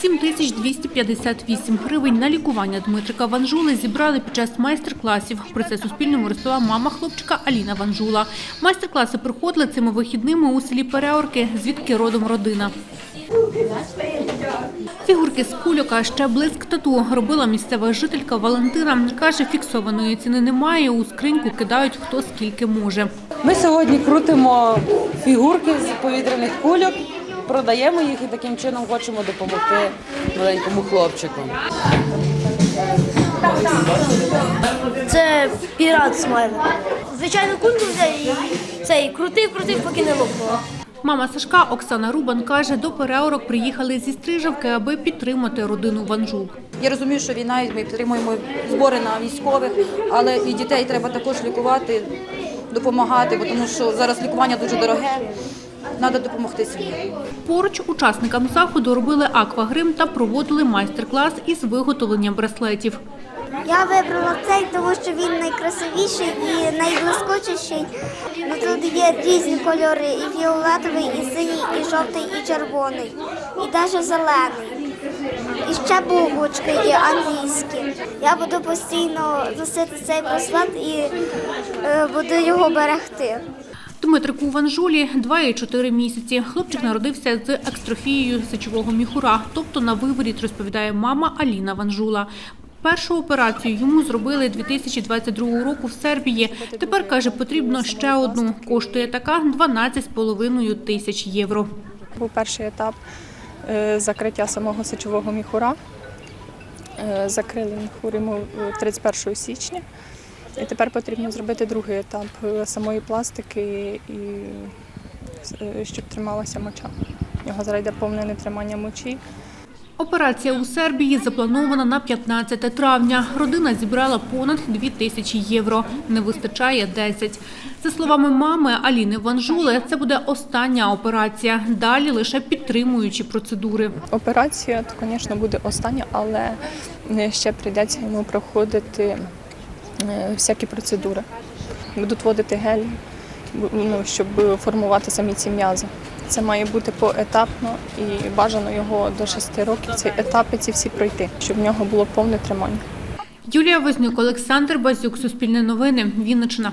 7258 гривень на лікування Дмитрика Ванжули зібрали під час майстер-класів. Про це Суспільному розповіла мама хлопчика Аліна Ванжула. Майстер-класи проходили цими вихідними у селі Переорки, звідки родом родина. Фігурки з кульок, ще блиск тату робила місцева жителька Валентина. Каже, фіксованої ціни немає, у скриньку кидають хто скільки може. Ми сьогодні крутимо фігурки з повітряних кульок, продаємо їх і таким чином хочемо допомогти маленькому хлопчику. Це пірат смайлик. Звичайно, кунку взяв і цей крутив, крутив, поки не лопнуло. Мама Сашка Оксана Рубан каже, до переорок приїхали зі Стрижавки, аби підтримати родину Ванжул. Я розумію, що війна, ми підтримуємо збори на військових, але і дітей треба також лікувати, допомагати, бо тому що зараз лікування дуже дороге. Треба допомогти сім'ї. Поруч учасникам заходу робили аквагрим та проводили майстер-клас із виготовлення браслетів. Я вибрала цей, тому що він найкрасивіший і найблискучіший. Ну, тут є різні кольори: і фіолетовий, і синій, і жовтий, і червоний, і навіть зелений. І ще бубочки є англійські. Я буду постійно носити цей браслет і е, буду його берегти. Дмитрику Ванжулі 2 і 4 місяці. Хлопчик народився з екстрофією сечового міхура, тобто на виворіт, розповідає мама Аліна Ванжула. Першу операцію йому зробили 2022 року в Сербії. Тепер, каже, потрібно ще одну. Коштує така 12,5 тисяч євро. Був перший етап е, закриття самого сечового міхура. Е, Закрили міхур йому е, 31 січня. І тепер потрібно зробити другий етап е, самої пластики, і, е, щоб трималася моча. У нього зараз йде повне нетримання мочі. Операція у Сербії запланована на 15 травня. Родина зібрала понад 2 тисячі євро. Не вистачає 10. За словами мами Аліни Ванжули, це буде остання операція. Далі лише підтримуючі процедури. Операція, то, звісно, буде остання, але е, ще прийдеться йому проходити всякі процедури. Будуть вводити гель, ну, щоб формувати самі ці м'язи. Це має бути поетапно і бажано його до 6 років ці етапи ці всі пройти, щоб в нього було повне тримання. Юлія Вознюк, Олександр Базюк, Суспільне новини, Вінниччина.